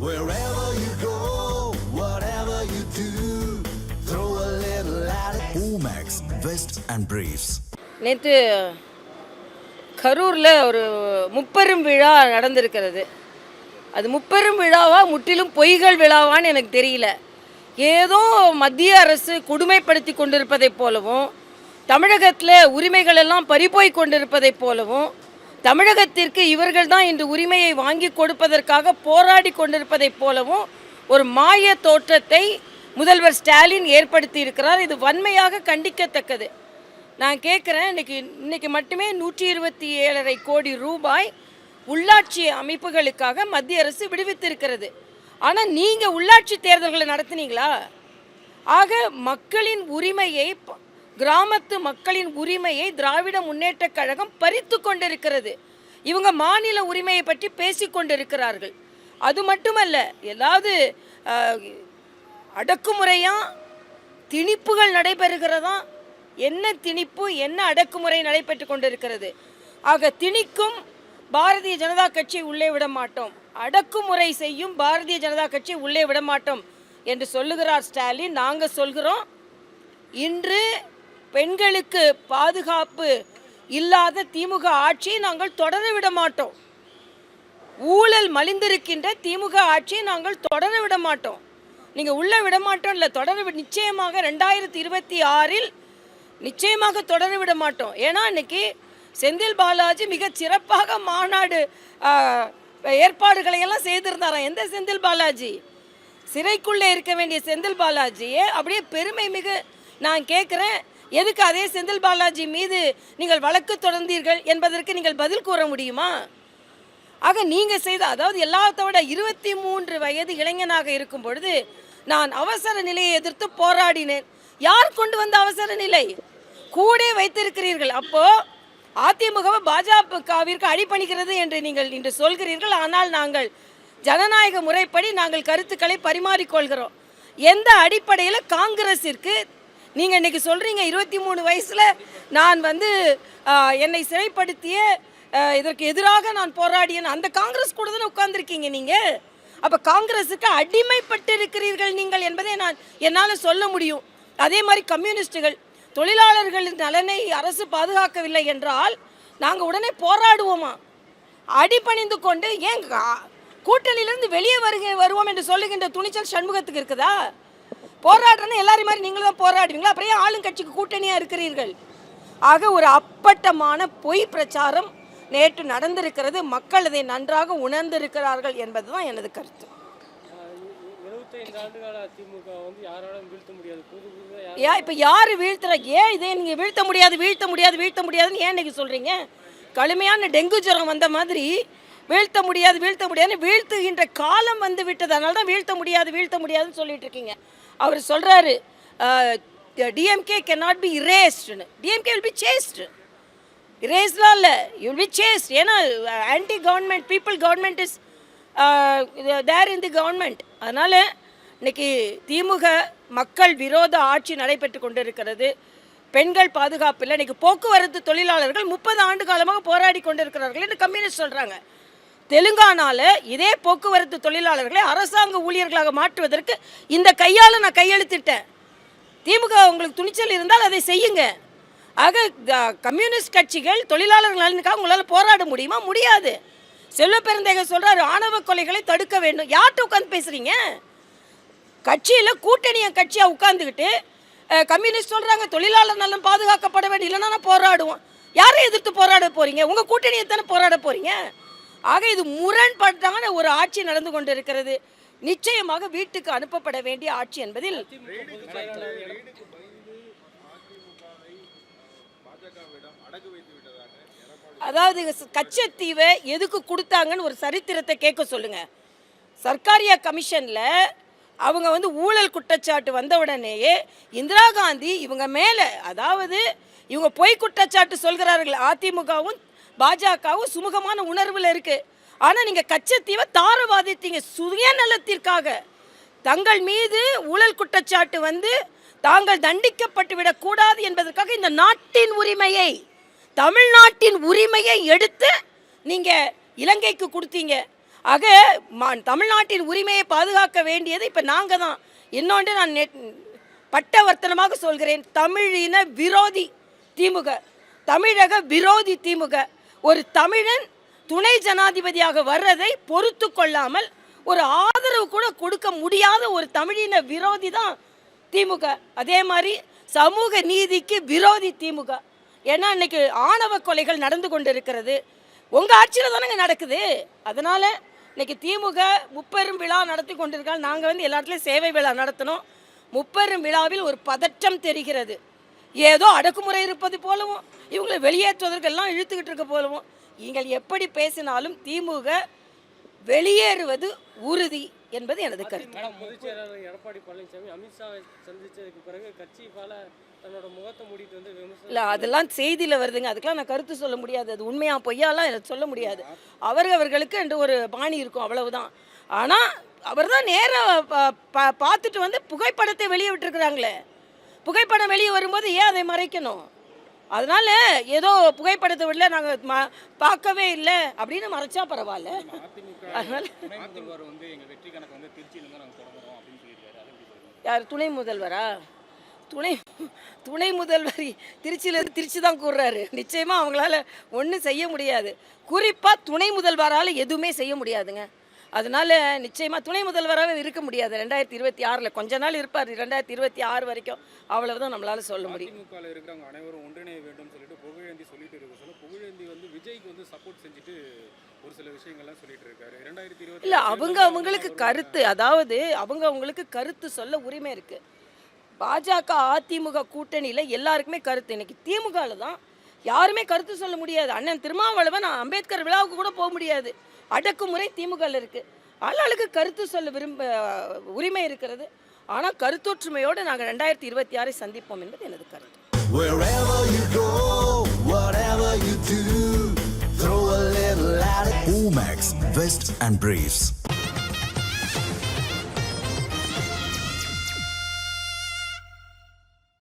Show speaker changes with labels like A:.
A: Wherever you go, whatever you do, throw a little at it. Omax, Vest and Briefs.
B: நேற்று கரூரில் ஒரு முப்பெரும் விழா நடந்திருக்கிறது அது முப்பெரும் விழாவா முற்றிலும் பொய்கள் விழாவான்னு எனக்கு தெரியல ஏதோ மத்திய அரசு கொடுமைப்படுத்தி கொண்டிருப்பதைப் போலவும் தமிழகத்தில் உரிமைகள் எல்லாம் பறிபோய் கொண்டிருப்பதைப் போலவும் தமிழகத்திற்கு இவர்கள் தான் இன்று உரிமையை வாங்கி கொடுப்பதற்காக போராடி கொண்டிருப்பதைப் போலவும் ஒரு மாய தோற்றத்தை முதல்வர் ஸ்டாலின் ஏற்படுத்தி இருக்கிறார் இது வன்மையாக கண்டிக்கத்தக்கது. நான் கேட்குறேன் இன்னைக்கு இன்னைக்கு மட்டுமே நூற்றி இருபத்தி ஏழரை கோடி ரூபாய் உள்ளாட்சி அமைப்புகளுக்காக மத்திய அரசு விடுவித்திருக்கிறது. ஆனால் நீங்கள் உள்ளாட்சி தேர்தல்களை நடத்துனீங்களா? ஆக மக்களின் உரிமையை கிராமத்து மக்களின் உரிமையை திராவிட முன்னேற்றக் கழகம் பறித்து கொண்டிருக்கிறது. இவங்க மாநில உரிமையை பற்றி பேசிக் கொண்டிருக்கிறார்கள். அது மட்டுமல்ல ஏதாவது அடக்குமுறையாக திணிப்புகள் நடைபெறுகிறதா? என்ன திணிப்பு என்ன அடக்குமுறை நடைபெற்று கொண்டிருக்கிறது? ஆக திணிக்கும் பாரதிய ஜனதா கட்சி உள்ளே விட மாட்டோம். அடக்குமுறை செய்யும் பாரதிய ஜனதா கட்சி உள்ளே விட மாட்டோம் என்று சொல்லுகிறார் ஸ்டாலின். நாங்கள் சொல்கிறோம் இன்று பெண்களுக்கு பாதுகாப்பு இல்லாத திமுக ஆட்சியை நாங்கள் தொடர விட மாட்டோம். ஊழல் மலிந்திருக்கின்ற திமுக ஆட்சியை நாங்கள் தொடர விட மாட்டோம். நீங்கள் உள்ள விட மாட்டோம் இல்லை தொடர நிச்சயமாக ரெண்டாயிரத்தி இருபத்தி ஆறில் நிச்சயமாக தொடர விட மாட்டோம். ஏன்னா இன்னைக்கு செந்தில் பாலாஜி மிக சிறப்பாக மாநாடு ஏற்பாடுகளை எல்லாம் செய்திருந்தாராம். எந்த செந்தில் பாலாஜி? சிறைக்குள்ளே இருக்க வேண்டிய செந்தில் பாலாஜியே அப்படியே பெருமை மிகு நான் கேட்குறேன் எதுக்கு அதே செந்தில் பாலாஜி மீது நீங்கள் வழக்கு தொடர்ந்தீர்கள் என்பதற்கு நீங்கள் பதில் கூற முடியுமா? ஆக நீங்கள் செய்த அதாவது எல்லாத்த விட இருபத்தி மூன்று வயது இளைஞனாக இருக்கும் பொழுது நான் அவசர நிலையை எதிர்த்து போராடினேன். யார் கொண்டு வந்த அவசர நிலை? கூட வைத்திருக்கிறீர்கள். அப்போ அதிமுகவை பாஜகவிற்கு அடிபணிக்கிறது என்று நீங்கள் இன்று சொல்கிறீர்கள். ஆனால் நாங்கள் ஜனநாயக முறைப்படி நாங்கள் கருத்துக்களை பரிமாறிக்கொள்கிறோம். எந்த அடிப்படையில் காங்கிரஸிற்கு நீங்கள் இன்றைக்கி சொல்கிறீங்க இருபத்தி மூணு வயசில் நான் வந்து என்னை சிறைப்படுத்திய இதற்கு எதிராக நான் போராடியேன் அந்த காங்கிரஸ் கூட தானே உட்கார்ந்துருக்கீங்க நீங்கள் அப்போ காங்கிரஸுக்கு அடிமைப்பட்டு இருக்கிறீர்கள் நீங்கள் என்பதை நான் என்னால் சொல்ல முடியும். அதே மாதிரி கம்யூனிஸ்டுகள் தொழிலாளர்களின் நலனை அரசு பாதுகாக்கவில்லை என்றால் நாங்கள் உடனே போராடுவோமா? அடிபணிந்து கொண்டு ஏன் கூட்டணியிலிருந்து வெளியே வருக வருவோம் என்று சொல்லுகின்ற துணிச்சல் சண்முகத்துக்கு இருக்குதா? போராடுறேன்னு எல்லாரும் மாதிரி நீங்களும் தான் போராடுவீங்களா? அப்புறம் ஏன் ஆளுங்கட்சிக்கு கூட்டணியாக இருக்கிறீர்கள்? ஆக ஒரு அப்பட்டமான பொய் பிரச்சாரம் நேற்று நடந்திருக்கிறது. மக்கள் இதை நன்றாக உணர்ந்திருக்கிறார்கள் என்பதுதான் எனது கருத்து. ஏன் இப்போ யார் வீழ்த்துற? ஏன் இதை நீங்கள் வீழ்த்த முடியாது வீழ்த்த முடியாது வீழ்த்த முடியாதுன்னு ஏன் இன்னைக்கு சொல்கிறீங்க கடுமையான டெங்கு ஜுரம் வந்த மாதிரி வீழ்த்த முடியாது வீழ்த்த முடியாதுன்னு வீழ்த்துகின்ற காலம் வந்து விட்டது. அதனால தான் வீழ்த்த முடியாது வீழ்த்த முடியாதுன்னு சொல்லிட்டு இருக்கீங்க. அவர் சொல்கிறாரு டிஎம்கே கேனாட் பி இரேஸ்டுன்னு டிஎம்கே வில் பி சேஸ்டு இரேஸ்லாம் இல்லை. யூ பி சேஸ்ட் ஏன்னா anti government people government is there in the government அதனால் இன்னைக்கு திமுக மக்கள் விரோத ஆட்சி நடைபெற்று கொண்டிருக்கிறது. பெண்கள் பாதுகாப்பு இல்லை இன்னைக்கு போக்குவரத்து தொழிலாளர்கள் முப்பது ஆண்டு காலமாக போராடி கொண்டிருக்கிறார்கள் என்று கம்யூனிஸ்ட் சொல்கிறாங்க தெலுங்கானால இதே போக்குவரத்து தொழிலாளர்களை அரசாங்க ஊழியர்களாக மாற்றுவதற்கு இந்த கையால் நான் கையெழுத்திட்டேன். திமுக உங்களுக்கு துணிச்சல் இருந்தால் அதை செய்யுங்க. ஆக கம்யூனிஸ்ட் கட்சிகள் தொழிலாளர்கள் நலனுக்காக உங்களால் போராட முடியுமா? முடியாது. செல்வ பெருந்தேகர் சொல்றாரு ஆணவ கொலைகளை தடுக்க வேண்டும். யார்கிட்ட உட்காந்து பேசுகிறீங்க கட்சியில் கூட்டணிய கட்சியாக உட்காந்துக்கிட்டு கம்யூனிஸ்ட் சொல்கிறாங்க தொழிலாளர் நலன் பாதுகாக்கப்பட வேண்டும் இல்லைன்னா நான் போராடுவோம். யாரை எதிர்த்து போராட போகிறீங்க உங்கள் கூட்டணியை தானே போராட போகிறீங்க ஆக இது முரண்பட்டான ஒரு ஆட்சி நடந்து கொண்டிருக்கிறது. நிச்சயமாக வீட்டுக்கு அனுப்பப்பட வேண்டிய ஆட்சி என்பதில் அதாவது கச்சத்தீவை எதுக்கு கொடுத்தாங்கன்னு ஒரு சரித்திரத்தை கேட்க சொல்லுங்க. சர்க்காரியா கமிஷனில் அவங்க வந்து ஊழல் குற்றச்சாட்டு வந்த உடனேயே இந்திரா காந்தி இவங்க மேலே அதாவது இவங்க பொய் குற்றச்சாட்டு சொல்கிறார்கள் அதிமுகவும் பாஜகவும் சுமூகமான உணர்வில் இருக்குது ஆனால் நீங்கள் கச்சத்தீவை தாரவாதித்தீங்க. சுயநலத்திற்காக தங்கள் மீது ஊழல் குற்றச்சாட்டு வந்து தாங்கள் தண்டிக்கப்பட்டு விடக்கூடாது என்பதற்காக இந்த நாட்டின் உரிமையை தமிழ்நாட்டின் உரிமையை எடுத்து நீங்கள் இலங்கைக்கு கொடுத்தீங்க. ஆக மா- தமிழ்நாட்டின் உரிமையை பாதுகாக்க வேண்டியது இப்போ நாங்கள் தான். இன்னொன்று நான் நெட் பட்டவர்த்தனமாக சொல்கிறேன். தமிழின விரோதி திமுக. தமிழக விரோதி திமுக. ஒரு தமிழன் துணை ஜனாதிபதியாக வர்றதை பொறுத்து கொள்ளாமல் ஒரு ஆதரவு கூட கொடுக்க முடியாத ஒரு தமிழின விரோதி தான் திமுக. அதே மாதிரி சமூக நீதிக்கு விரோதி திமுக. ஏன்னா இன்னைக்கு ஆணவ கொலைகள் நடந்து கொண்டு இருக்கிறது உங்கள் ஆட்சியில் தானேங்க நடக்குது. அதனால் இன்னைக்கு திமுக முப்பெரும் விழா நடத்தி கொண்டிருக்காங்க நாங்கள் வந்து எல்லா இடத்துலையும் சேவை விழா நடத்தினோம் முப்பெரும் விழாவில் ஒரு பதற்றம் தெரிகிறது. ஏதோ அடக்குமுறை இருப்பது போலவும் இவங்களை வெளியேற்றுவதற்கெல்லாம் இழுத்துக்கிட்டு இருக்க போலவும் நீங்கள் எப்படி பேசினாலும் திமுக வெளியேறுவது உறுதி என்பது எனது கருத்து.
C: மேடம் பொதுச் செயலாளர் எடப்பாடி பழனிசாமி அமித்ஷாவை சந்திச்சதுக்கு பிறகு கட்சி பல தன்னோட முகத்தை மூடிட்டு வந்து
B: இல்லை அதெல்லாம் செய்தியில் வருதுங்க. அதுக்கெல்லாம் நான் கருத்து சொல்ல முடியாது. அது உண்மையா பொய்யாலாம் எனக்கு சொல்ல முடியாது. அவர் அவர்களுக்கு என்று ஒரு பாணி இருக்கும் அவ்வளவுதான். ஆனால் அவர் தான் நேராக பார்த்துட்டு வந்து புகைப்படத்தை வெளியே விட்டுருக்குறாங்களே. புகைப்படம் வெளியே வரும்போது ஏன் அதை மறைக்கணும்? அதனால ஏதோ புகைப்படத்தை விடல நாங்கள் ம பார்க்கவே இல்லை அப்படின்னு மறைச்சா பரவாயில்ல. அதனால யார் துணை முதல்வரா? துணை துணை முதல்வர் திருச்சியிலேருந்து திருச்சி தான் கூறுறாரு. நிச்சயமாக அவங்களால ஒன்றும் செய்ய முடியாது. குறிப்பாக துணை முதல்வரால் எதுவுமே செய்ய முடியாதுங்க. அதனால நிச்சயமாக துணை முதல்வராக இருக்க முடியாது. ரெண்டாயிரத்தி இருபத்தி ஆறில் கொஞ்ச நாள் இருப்பார். ரெண்டாயிரத்தி இருபத்தி ஆறு வரைக்கும் அவ்வளவுதான் நம்மளால சொல்ல முடியும்.
D: இருக்கிறவங்க அனைவரும் ஒன்றிணைய வேண்டும் சொல்லிட்டு புகழேந்தி சொல்லிட்டு இருக்க சொல்ல புகழேந்தி வந்து விஜய்க்கு வந்து சப்போர்ட் செஞ்சுட்டு ஒரு சில விஷயங்கள்லாம் சொல்லிட்டு இருக்காரு. ரெண்டாயிரத்தி இருபத்தி
B: இல்லை அவங்க அவங்களுக்கு கருத்து அதாவது அவங்க அவங்களுக்கு கருத்து சொல்ல உரிமை இருக்கு. பாஜக அதிமுக கூட்டணியில் எல்லாருக்குமே கருத்து. இன்னைக்கு திமுகவில் தான் யாருமே கருத்து சொல்ல முடியாது. அண்ணன் திருமாவளவன் அம்பேத்கர் விழாவுக்கு கூட போக முடியாது. அடக்குமுறை திமுகவில் இருக்கு ஆளாளுக்கு கருத்து சொல்ல விரும்ப உரிமை இருக்கிறது ஆனால் கருத்தொற்றுமையோடு நாங்கள் ரெண்டாயிரத்தி இருபத்தி ஆறை சந்திப்போம் என்பது எனது கருத்து
A: Wherever you go, whatever you do, throw a little at it. Omax, Vest and Briefs.